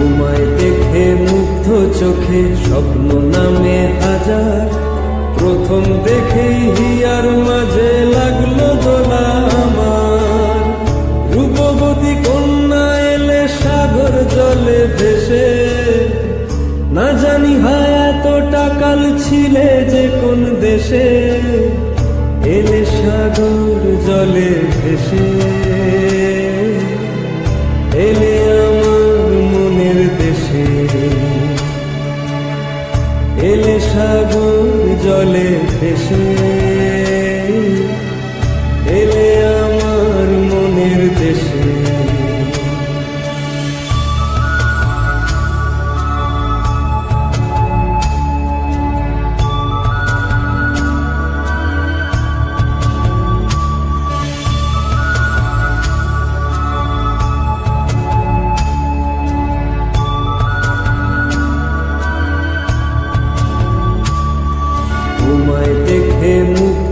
তোমায় দেখে মুগ্ধ চোখে স্বপ্ন নামে হাজার। প্রথম দেখেই হিয়ার মাঝে লাগল দোলা আমার। রূপবতী কন্যা এলে সাগর জলে ভেসে। না জানি হায় এত টাকাল ছিলে যে কোন দেশে। এলে সাগর ভেসে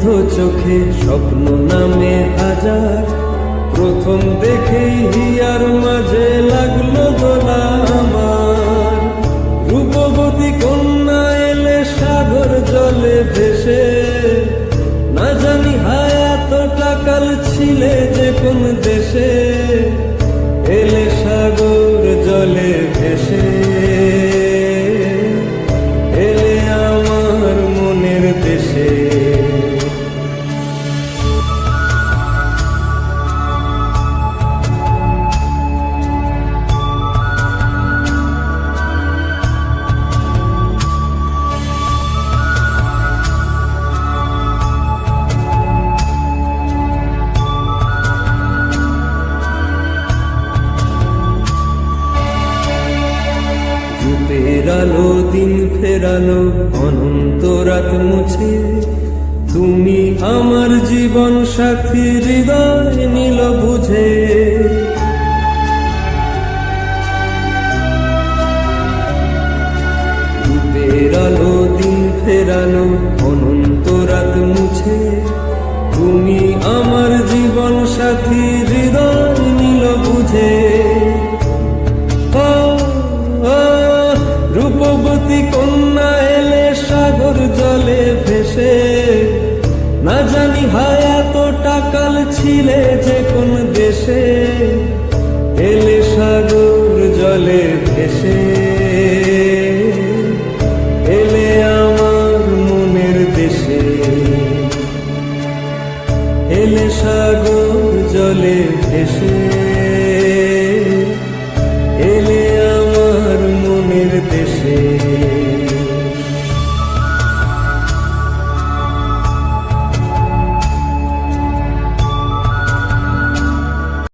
মুগ্ধ চোখে স্বপ্ন নামে হাজার প্রথম দেখেই হিয়ার মাঝে রূপের দিন ফেরালো অনন্ত রাত মুছে। তুমি আমার জীবন সাথী, হৃদয় নীল বুঝে। আলো দিন ফেরালো অনন্ত রাত মুছে। তুমি আমার জীবন সাথী, হৃদয় নীল বুঝে। রূপবতী কন্যা এলে সাগর জলে ভেসে, না জানি হায় এত টাকাল ছিলে যে কোন দেশে, এলে সাগর জলে ভেসে। এলে আমার মনের দেশে, এলে সাগর জলে ভেসে। এলে আমার মনের দেশে।